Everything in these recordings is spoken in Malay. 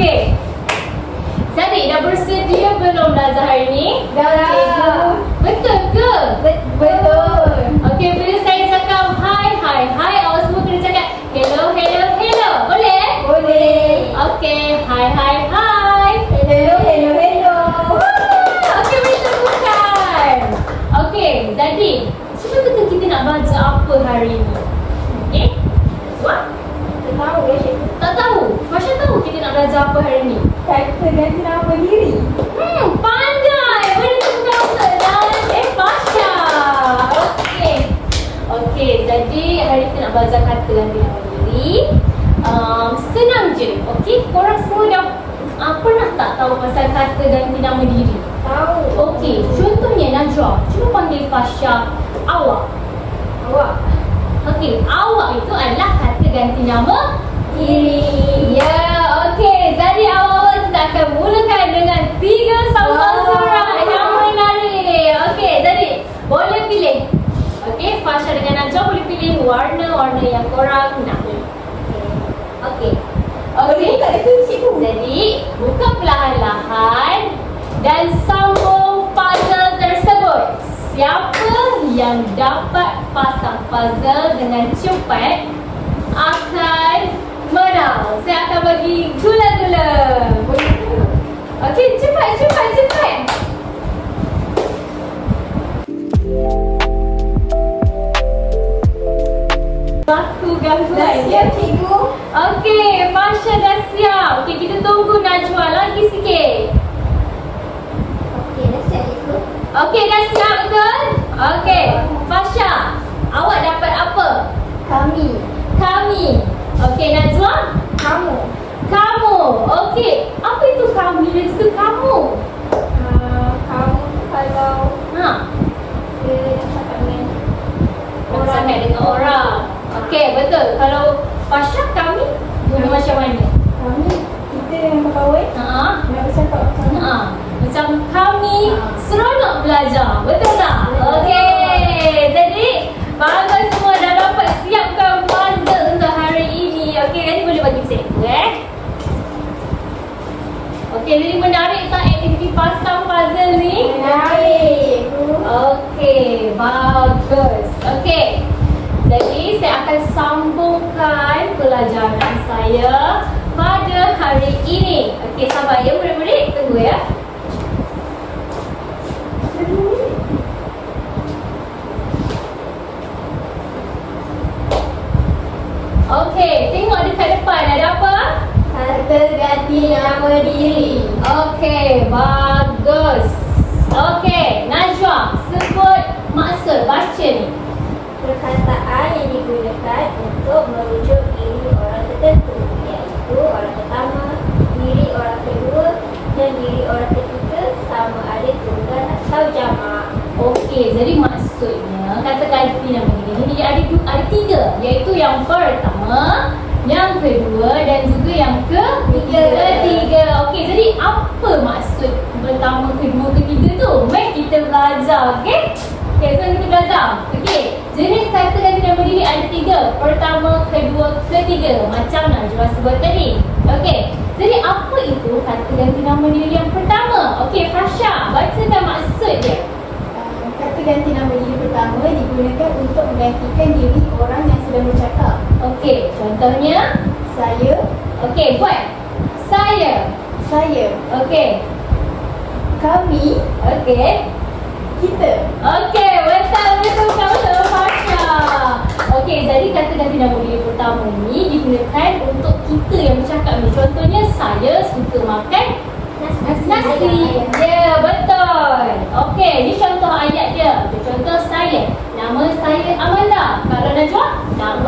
Okey. jadi dah bersedia belum dah Zahari ni? Dah lah. Betul ke? Bet betul. Okey, bila saya cakap hi, hi, hi, awak semua kena cakap hello, hello, hello. Boleh? Boleh. Okey, hi, hi, hi. Hello, hello, hello. Okey, boleh tepukan. Okey, jadi Cuba betul kita nak baca apa hari ni? Eh, Okey? Wah? Tak tahu. Eh, tak tahu? Macam belajar apa hari ini? Kata ganti nama diri. Hmm, pandai. Boleh tangan dan eh Fasha. Okey. Okey, jadi hari ni kita nak belajar kata ganti nama diri. Um, senang je. Okey, korang semua dah uh, pernah tak tahu pasal kata ganti nama diri? Tahu. Okey, contohnya Najwa. Cuba panggil Fasha awak. Awak. Okey, awak itu adalah kata ganti nama Diri. Ya, okey. Jadi awal-awal kita akan mulakan dengan tiga sambal Wow. surat yang menarik. Okey, jadi boleh pilih. Okey, Fasha dengan Najwa boleh pilih warna-warna yang korang nak. Okey. Okey. buka dia tu cikgu. Jadi, buka perlahan-lahan dan sambung puzzle tersebut. Siapa yang dapat pasang puzzle dengan cepat akan menang. Saya akan bagi gula-gula. Boleh ke? Okey, cepat, cepat, cepat. Aku ganggu Dah siap cikgu? Okey, Fasha dah siap. Okey, kita tunggu Najwa lagi sikit. Okey, dah siap cikgu. Okey, dah siap betul? Okey, Fasha, awak dapat apa? Kami. Kami. Okey, Najwa? Kamu. Kamu. Okey, apa itu kami dan juga kamu? Uh, kamu kalau Ha, dia cakap dengan orang sangat dengan orang. Okey, betul. Kalau Fasha kami, guna macam mana? Kami, kita yang pegawai Ha, nak bercakap macam ha. Macam kami Ha. seronok belajar. Betul tak? Betul. Okey. Jadi, bagus semua dah dapat siapkan puzzle untuk hari ini. Okey, jadi boleh bagi cikgu eh. Okey, jadi menarik tak aktiviti pasang puzzle ni? Menarik. Okey, bagus. Okey. Jadi saya akan sambungkan pelajaran saya pada hari ini. Okey, sabar ya murid-murid. Tunggu ya. Okey, tengok dekat depan ada apa? Kata ganti nama diri. Okey, bagus. Okey, Najwa, sebut maksud baca ni. Perkataan yang digunakan untuk merujuk diri orang tertentu iaitu orang pertama, diri orang kedua dan diri orang ketiga sama ada tunggal atau jamak. Okey, jadi maksudnya kata ganti nama diri ni dia ada ada tiga iaitu yang pertama, yang kedua dan juga yang Ketiga. ketiga. Okey, jadi apa maksud pertama, kedua, ketiga tu? Mari kita belajar, okey? Okey, sekarang kita belajar. Okey, jenis kata ganti nama diri ada tiga. Pertama, kedua, ketiga. Macam Najwa sebut tadi. Okey, jadi apa itu kata ganti nama diri yang pertama? Okey, Fasha, bacakan maksud dia. Kata ganti nama diri pertama digunakan untuk menggantikan diri orang yang sedang bercakap. Okey, contohnya, Saya, okey, buat. Saya. saya, Okey. kami, Okey. kita. Okey, betul betul kamu sama Fasha. Okey, jadi kata ganti nama diri pertama ni digunakan untuk kita yang bercakap ni. Contohnya saya suka makan nasi. Ya, betul. Okey, ni contoh ayat dia. Contoh saya. Nama saya Amanda. Kalau Najwa,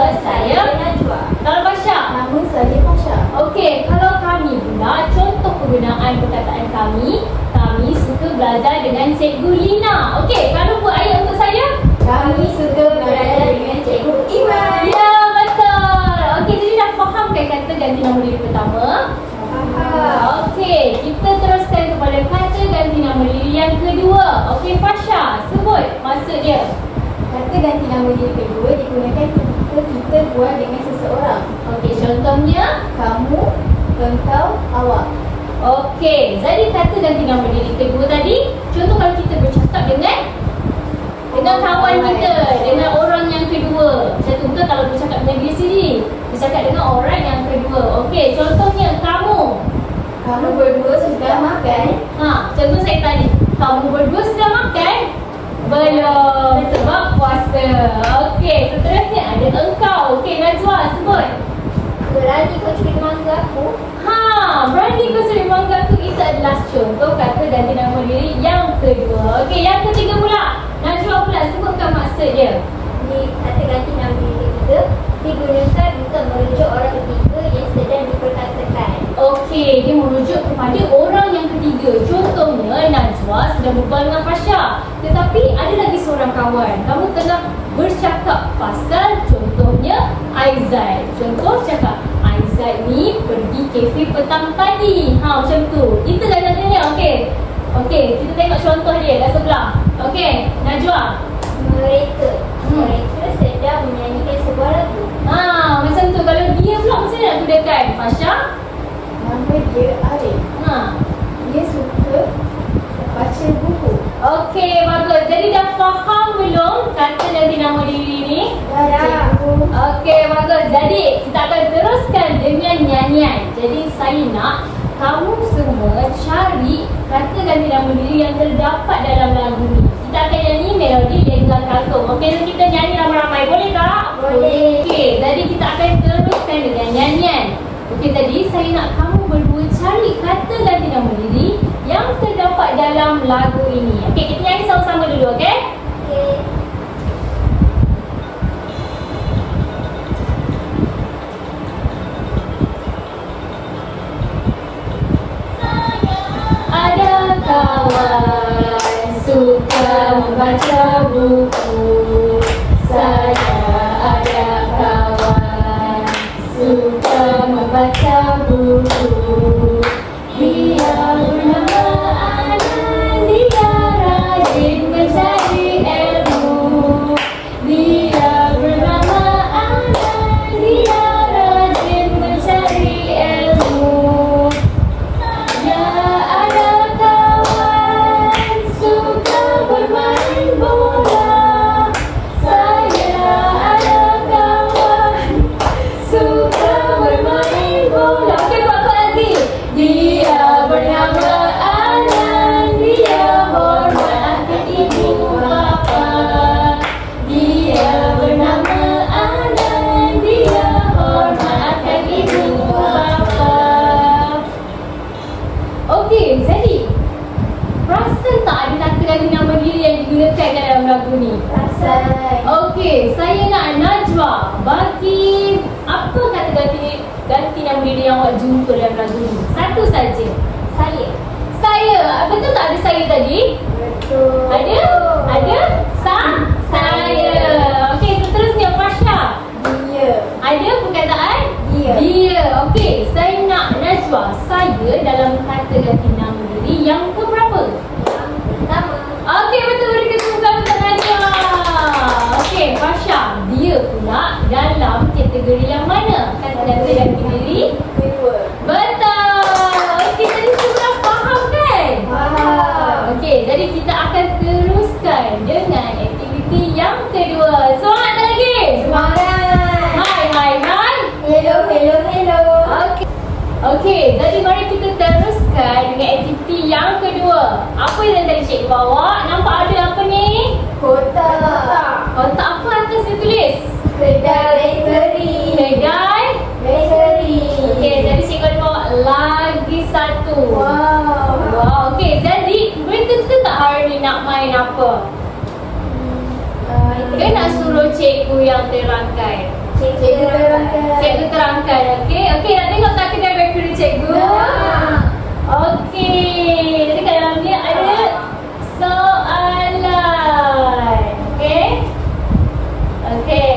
nama saya Najwa. Kalau Fasha, Nama saya Fasha. Okey, kalau kami pula, contoh penggunaan perkataan kami, kami suka belajar dengan Cikgu Lina. Okey, kalau buat ayat untuk saya? Kami suka belajar dengan Cikgu Iman. Ya, betul. Okey, jadi dah faham kan kata ganti nama diri pertama? Faham. Okey, kita teruskan kepada kata ganti nama diri yang kedua. Okey, Fasha, sebut maksud dia. Kata ganti nama diri kedua digunakan ketika kita buat dengan seseorang. Okey, contohnya? Kamu, engkau, awak. Okey, jadi kata ganti nama diri kedua tadi Contoh kalau kita bercakap dengan dengan kawan kita, dengan orang yang kedua. Macam tu ke kalau bercakap dengan diri sendiri, bercakap dengan orang yang kedua. Okey, contohnya kamu. Kamu berdua sudah makan? Ha, contoh saya tadi, kamu berdua sudah makan? Belum, sebab puasa. Okey, seterusnya ada engkau. Okey, Najwa sebut. Berani kau curi mangga aku? Ha, berani kau suri mangga tu itu adalah contoh kata ganti nama diri yang kedua. Okey, yang ketiga pula. Najwa pula sebutkan maksud dia. Di kata ganti nama diri ketiga digunakan untuk merujuk orang Okey, dia merujuk kepada orang yang ketiga. Contohnya Najwa sedang berbual dengan Fasha. Tetapi ada lagi seorang kawan. Kamu tengah bercakap pasal contohnya Aizat. Contoh cakap Aizat ni pergi kafe petang tadi. Ha macam tu. Itulah contohnya. Okey. Okey, kita tengok contoh dia kat sebelah. Okey, Najwa. Mereka sedang menyanyikan sebuah lagu. Ha macam tu. Kalau dia pula macam mana nak gunakan? Fasha? Nama dia Arif. Ha. Dia suka baca buku. Okey, bagus. Jadi dah faham belum kata ganti nama diri ni? Ya. Okey, bagus. Jadi kita akan teruskan dengan nyanyian. Jadi saya nak kamu semua cari kata ganti nama diri yang terdapat dalam lagu ni. Kita akan nyanyi melodi Lenggang Kantung. Okey, so kita nyanyi ramai-ramai. Boleh tak? Boleh. Okey, jadi kita akan teruskan dengan nyanyian. Okey, tadi saya nak kamu berdua cari kata ganti nama diri yang terdapat dalam lagu Bagi apa kata ganti ganti nama diri yang awak jumpa dalam lagu ni? Satu saja. Saya. Saya. Betul tak ada saya tadi? Betul. Ada? Ada? Sa? Saya. Okey, seterusnya Fasha. Dia. Ada perkataan? Dia. Dia. Okey, saya nak Najwa. Saya dalam kata ganti nama diri yang keberapa? Yang pertama. Okey, betul beri kesimpulan untuk Najwa. Okey, Fasha. Dia pula dalam kategori yang mana? Kata ganti ganti diri? Kedua. Betul. Okey, tadi semua faham kan? Faham. Okey, jadi kita akan teruskan dengan aktiviti yang kedua. Semangat lagi? Semangat. Hai, hai, hai. Hello, hello, hello. Okey. Okey, jadi mari kita teruskan dengan aktiviti yang kedua. Apa yang tadi cikgu bawa? Nampak ada apa ni? Kotak. Kotak apa atas dia tulis? Kedai bakery. Kedai. Bakery. Okey, jadi cikgu ada bawa lagi satu. Wow. Wow, okey. Jadi, berita tak hari ni nak main apa? Uh, Ke nak suruh cikgu yang terangkan? Cikgu terangkan. Cikgu terangkan, okey? Okey, nak tengok tak kedai bakery cikgu? Nak. Okey, jadi kat dalam dia ada soalan. Okey? Okey.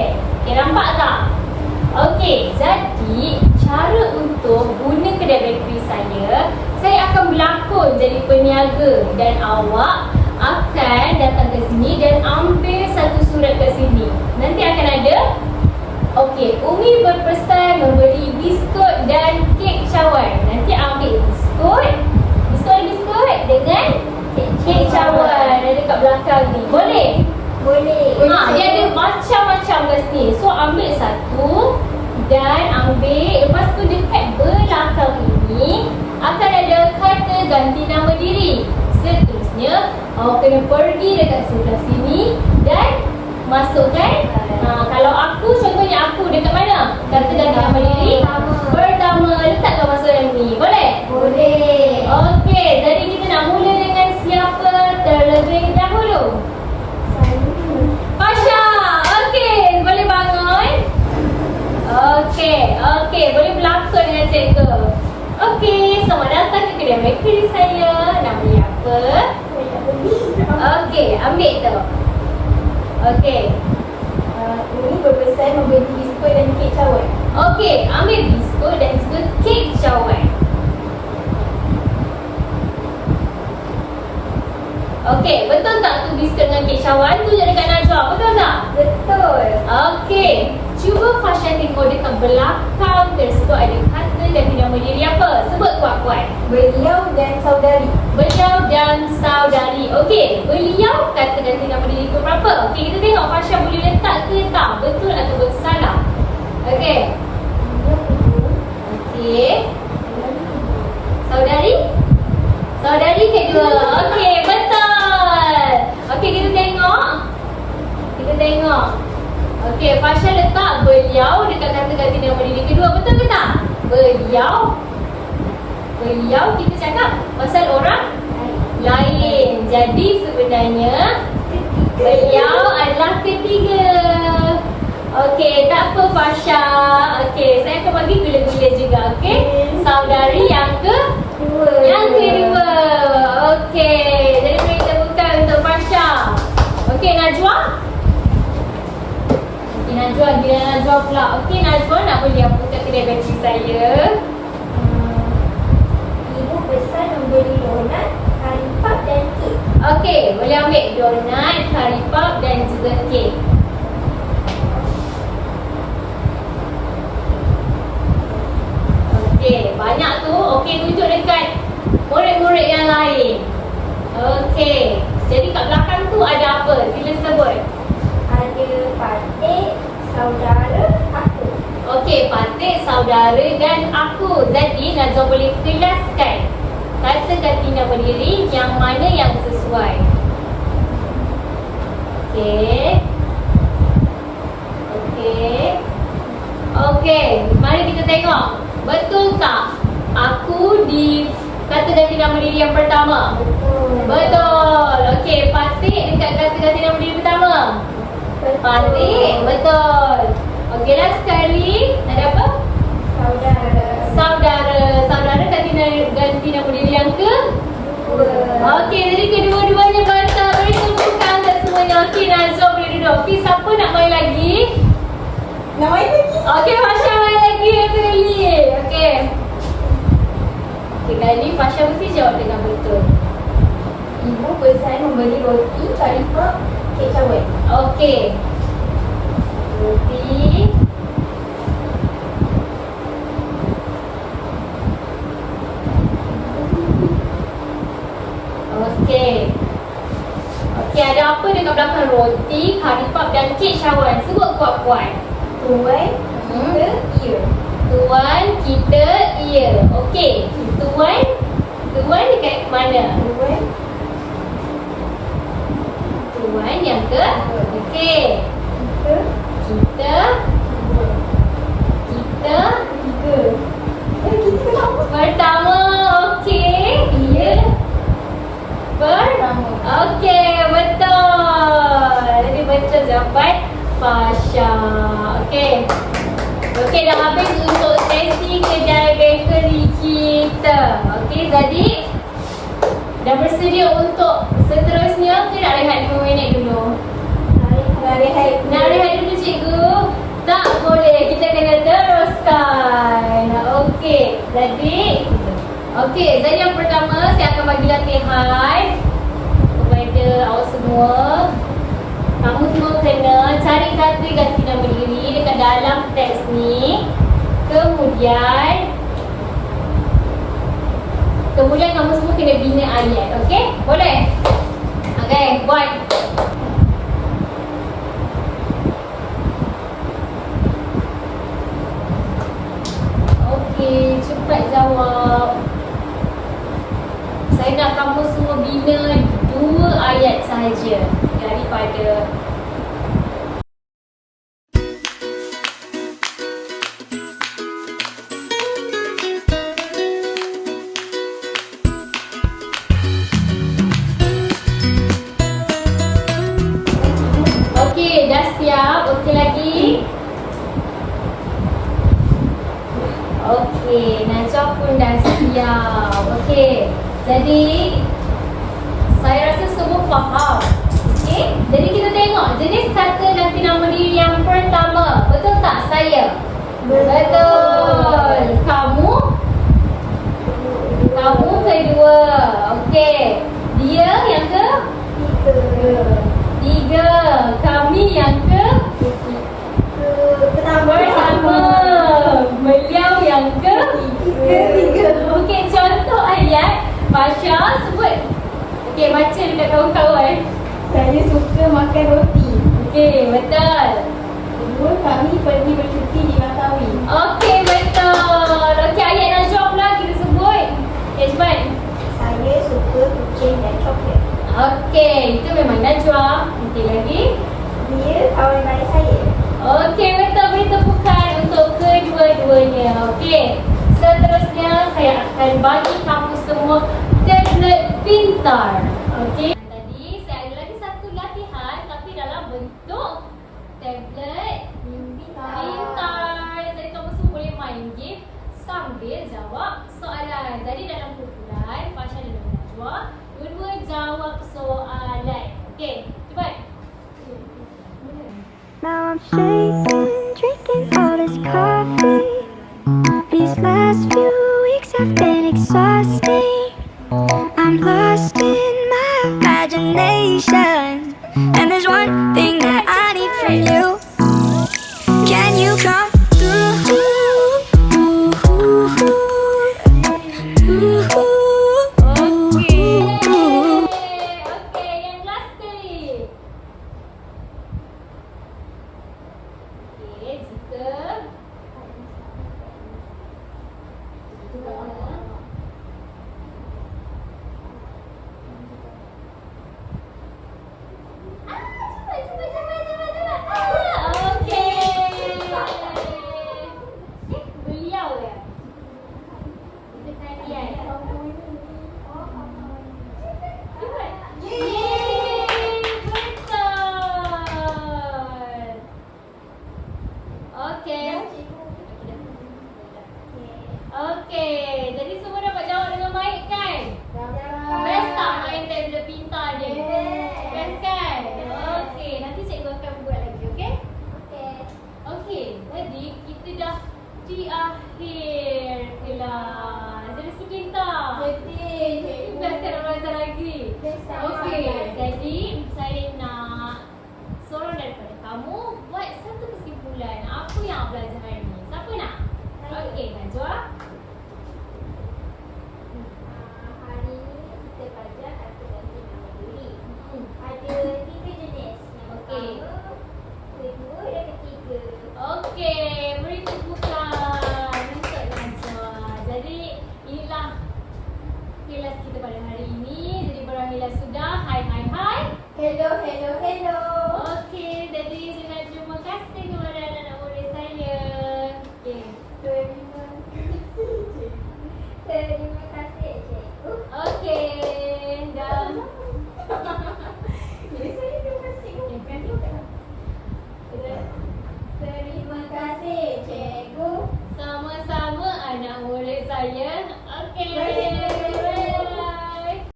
Okey, jadi cara untuk guna kedai bakery saya, saya akan berlakon jadi peniaga dan awak akan datang ke sini dan ambil satu surat kat sini. Nanti akan ada Okey, Umi berpesan membeli biskut dan kek cawan. Nanti ambil biskut, biskut ada biskut dengan kek, kek cawan. Ha, dia ada macam-macam kat sini. So ambil satu dan ambil lepas tu dekat belakang ini akan ada kata ganti nama diri. Seterusnya awak kena pergi dekat sebelah sini dan masukkan ha, kalau aku contohnya aku dekat mana? Kata ganti nama diri. Pertama. Pertama letakkan masuk yang ni. Boleh? Boleh. Okey, jadi kita nak mula dengan siapa terlebih dahulu? Pasha, okey, boleh bangun? Okey, okey, boleh berlakon dengan cikgu. Okey, selamat datang ke kedai bakery saya. Nama dia apa? Okey, ambil tu. Okey. Uh, ini berpesan membeli biskut dan kek cawan. Okey, ambil biskut dan juga kek cawan. Okey, betul tak tu biskut dengan kek cawan tu je dekat Najwa? Betul tak? Betul. Okey, cuba Fasha tengok dekat belakang tersebut ada kata dan nama diri apa? Kuat-kuat. Beliau dan saudari. Beliau dan saudari. Okey, beliau kata ganti nama diri ke berapa? Okey, kita tengok Fasha boleh letak ke tak? Betul ataupun salah? Okey. Okey. Saudari? Saudari kedua. Okey, betul. Okey, kita tengok. Kita tengok. Okey, Fasha letak beliau dekat kata ganti nama diri kedua. Betul ke tak? Beliau. Beliau kita cakap pasal orang lain. Jadi sebenarnya beliau adalah ketiga. Okey, tak apa Fasha. Okey, saya akan bagi gula-gula juga, okey? Saudari yang ke yang kedua. Okey, jadi beri tepukan untuk Fasha. Okey, Najwa. Okey, Najwa, gila Najwa pula. Okey, Najwa nak beli apa kat kedai bateri saya? Uh, Ibu pesan membeli donat, karipap dan kek. Okey, boleh ambil donat, karipap dan juga kek. Okey, banyak tu. Okey, tunjuk dekat murid-murid yang lain. Okey, jadi kat belakang tu ada apa? Sila sebut. Ada patik, saudara, aku. Okey, Patik, saudara dan aku. Jadi, Najwa boleh kelaskan kata ganti nama diri yang mana yang sesuai. Okey. Okey. Okey, mari kita tengok. Betul tak? Aku di kata ganti nama diri yang pertama. Betul. Betul. Okey, Patik dekat kata ganti nama diri pertama. Patik, betul. Okey, last sekali. Ada apa? Saudara. Saudara ganti, na- ganti nama diri yang ke? Dua. Okey, jadi kedua-duanya betul. Beri tepukan untuk semuanya. Okey, Nazwa boleh duduk. Okey, siapa nak main lagi? Nak main lagi? Okey, Fasha main lagi. Kali. Okey. Okey, kali ni Fasha mesti jawab dengan betul. Ibu pesan membeli roti, karipap, kek cawan. Okey. Roti. Okey. Okey, ada apa dekat belakang roti, karipap dan kek cawan? Sebut kuat-kuat. Tuan, Hmm. kita, ia. Tuan, kita, ia. Okey. Tuan, tuan dekat mana? Tuan, Tuan yang ke? Okey. kita, Kita, kita. Eh, kita kenapa? Pertama, okey. Ia ber Pertama. Okey, betul. Jadi betul jawapan Fasha. Okey. Okey, dah habis untuk sesi kedai bakery kita. Okey, jadi dah bersedia untuk seterusnya ke nak rehat 5 minit dulu? Nak rehat. Nak rehat dulu cikgu? Tak boleh, kita kena teruskan. Okey, jadi Okey, jadi yang pertama saya akan bagi latihan kepada awak semua. Kamu semua kena cari kata ganti nama diri dekat dalam teks ni. Kemudian Kemudian kamu semua kena bina ayat, okey? Boleh? Okey, Najwa pun dah siap. Okey. Jadi saya rasa semua faham. Okey. Jadi kita tengok jenis kata ganti nama diri yang pertama. Betul tak saya? Betul. Kamu? Kamu kedua. Okey. Dia yang ke? Tiga. Kami yang ke? Pertama. Beliau yang ke? Okey, contoh ayat. Fasha sebut. Okey, baca dekat kawan-kawan. Saya suka makan roti. Okey, betul. Kedua, kami pergi bercuti di Langkawi. Okey, betul. Okey, ayat Najwa pula kita sebut. Okey, cepat. Saya suka kucing dan coklat. Okey, itu memang Najwa. Okey, lagi. Dia kawan baik saya. Okey, betul. Beri tepukan kedua-duanya. Okey. Seterusnya, saya akan bagi kamu semua tablet pintar. Okey. Tadi, saya ada lagi satu latihan tapi dalam bentuk tablet pintar. Jadi, kamu semua boleh main game sambil jawab soalan. Jadi, dalam kumpulan, Fasha dan Najwa, dua-dua jawab soalan. Okey, cepat. Now I'm shaking, Thank you.